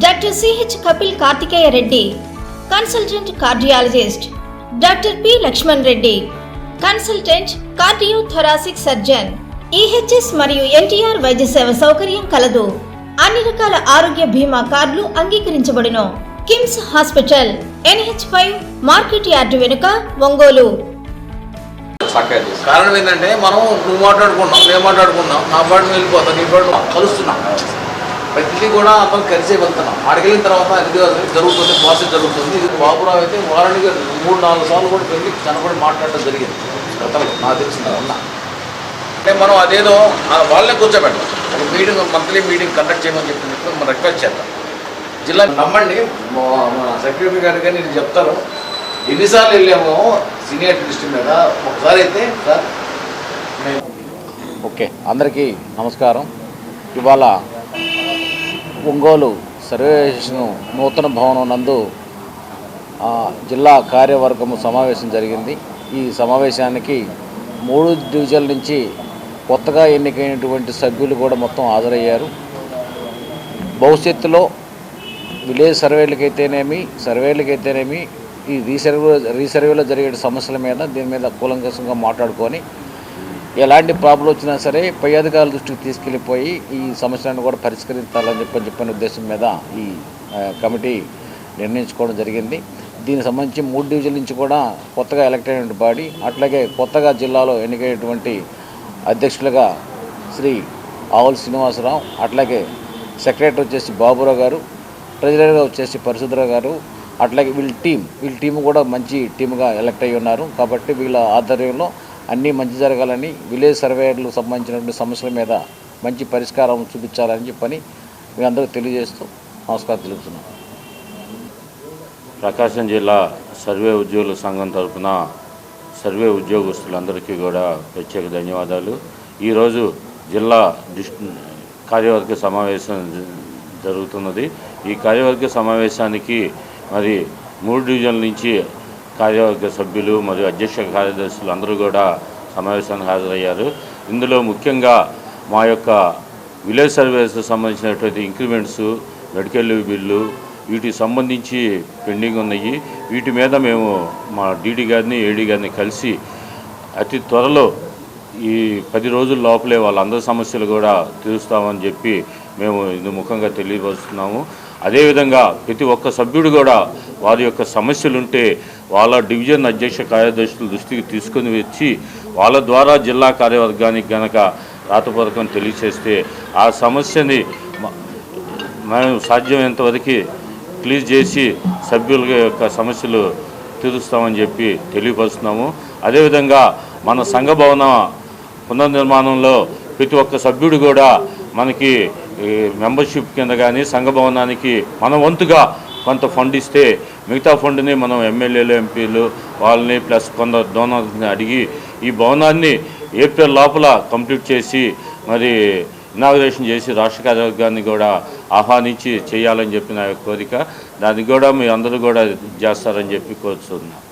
Doctor CH Kapil Karthikeya Reddy consultant cardiologist doctor P Lakshman Reddy consultant cardio thoracic surgeon EHS మరియు ఎన్టీఆర్ వైద్య సేవ సౌకర్యం కలదు. అన్ని రకాల ఆరోగ్య బీమా కార్డులు అంగీకరించబడును. KIMS hospital NH five market yard వెనుక ఒంగోలు. కారణం ఏంటంటే మనం నువ్వు మాట్లాడుకున్నాం మేము మాట్లాడుకున్నాం నా పాటు వెళ్ళిపోతాం నీ పాటు కలుస్తున్నాం. ప్రతిదీ కూడా అతను కలిసే వెళ్తున్నాం. అడిగిన తర్వాత ఇది జరుగుతుంది ప్రాసెస్ జరుగుతుంది. ఇది బాబురావు అయితే వారానికి మూడు నాలుగు సార్లు కూడా వెళ్ళి కనబడి మాట్లాడటం జరిగింది. గతంలో నాకు తెలిసిన ఉన్నా అంటే మనం అదేదో వాళ్ళే వాళ్ళనే కూర్చోబెట్టాం. ఒక మీటింగ్ మంత్లీ మీటింగ్ కండక్ట్ చేయమని చెప్పినప్పుడు మనం రిక్వెస్ట్ చేద్దాం. జిల్లా నమ్మండి మా- సెక్రటరీ గారు కానీ నేను చెప్తాను. ఎన్నిసార్లు వెళ్ళామో సీనియర్ డిస్ట్రిక్ట్ మీద ఒకసారి అయితే సార్ ఓకే అందరికీ నమస్కారం. ఇవాళ ఒంగోలు సర్వేషన్ నూతన భవనం నందు ఆ, జిల్లా కార్యవర్గము సమావేశం జరిగింది. ఈ సమావేశానికి మూడు డివిజన్ల నుంచి కొత్తగా ఎన్నికైనటువంటి సభ్యులు కూడా మొత్తం హాజరయ్యారు. భవిష్యత్తులో విలేజ్ సర్వేలకైతేనేమి సర్వేలకైతేనేమి ఈ రీసర్వే రీసర్వేలో జరిగే సమస్యల మీద దీని మీద కూలంకషంగా మాట్లాడుకొని ఎలాంటి ప్రాబ్లం వచ్చినా సరే పై అధికారుల దృష్టికి తీసుకెళ్ళిపోయి ఈ సమస్యలను కూడా పరిష్కరించాలని చెప్పని చెప్పిన ఉద్దేశం మీద ఈ కమిటీ నిర్ణయించుకోవడం జరిగింది. దీనికి సంబంధించి మూడు డివిజన్ల నుంచి కూడా కొత్తగా ఎలక్ట్ అయినటువంటి బాడీ అట్లాగే కొత్తగా జిల్లాలో ఎన్నికైనటువంటి అధ్యక్షులుగా శ్రీ ఆవుల శ్రీనివాసరావు అట్లాగే సెక్రటరీ వచ్చేసి బాబురావు గారు ట్రెజరర్గా వచ్చేసి పరిశుద్ధరావు గారు అట్లాగే వీళ్ళ టీం వీళ్ళ టీం కూడా మంచి టీముగా ఎలక్ట్ అయ్యి ఉన్నారు. కాబట్టి వీళ్ళ ఆధ్వర్యంలో అన్నీ మంచి జరగాలని విలేజ్ సర్వేయర్లు సంబంధించినటువంటి సమస్యల మీద మంచి పరిష్కారం చూపించాలని చెప్పని మీ అందరికీ తెలియజేస్తూ నమస్కారం తెలుపుతున్నాను ప్రకాశం జిల్లా సర్వే ఉద్యోగుల సంఘం తరఫున సర్వే ఉద్యోగస్తులందరికీ కూడా ప్రత్యేక ధన్యవాదాలు. ఈరోజు జిల్లా డిస్ కార్యవర్గ సమావేశం జరుగుతున్నది. ఈ కార్యవర్గ సమావేశానికి మరి మూడు డివిజన్ల నుంచి కార్యవర్గ సభ్యులు మరియు అధ్యక్ష కార్యదర్శులు అందరూ కూడా సమావేశానికి హాజరయ్యారు. ఇందులో ముఖ్యంగా మా యొక్క విలేజ్ సర్వీస్ సంబంధించినటువంటి ఇంక్రిమెంట్స్ మెడికల్ బిల్లు వీటికి సంబంధించి పెండింగ్ ఉన్నాయి. వీటి మీద మేము మా డీడీ గారిని ఏడీ గారిని కలిసి అతి త్వరలో ఈ పది రోజుల లోపలే వాళ్ళందరి సమస్యలు కూడా తీరుస్తామని చెప్పి మేము ఇందు ముఖంగా తెలియపరుస్తున్నాము. అదేవిధంగా ప్రతి ఒక్క సభ్యుడు కూడా వారి యొక్క సమస్యలుంటే వాళ్ళ డివిజన్ అధ్యక్ష కార్యదర్శుల దృష్టికి తీసుకొని వచ్చి వాళ్ళ ద్వారా జిల్లా కార్యవర్గానికి గనక రాతపూర్వకం తెలియచేస్తే ఆ సమస్యని మనం మేము సాధ్యమైనంత చేసి సభ్యుల యొక్క సమస్యలు తీరుస్తామని చెప్పి తెలియపరుస్తున్నాము. అదేవిధంగా మన సంఘ భవన పునర్నిర్మాణంలో ప్రతి ఒక్క సభ్యుడు కూడా మనకి మెంబర్షిప్ కింద కానీ సంఘ భవనానికి మన వంతుగా కొంత ఫండ్ ఇస్తే మిగతా ఫండ్ని మనం ఎమ్మెల్యేలు ఎంపీలు వాళ్ళని ప్లస్ కొంత డోనర్స్ని అడిగి ఈ భవనాన్ని ఏప్రిల్ లోపల కంప్లీట్ చేసి మరి ఇనాగ్రేషన్ చేసి రాష్ట్ర కార్యవర్గాన్ని కూడా ఆహ్వానించి చేయాలని చెప్పి నా యొక్క కోరిక. దానికి కూడా మీ అందరూ కూడా చేస్తారని చెప్పి కోరుతున్నాను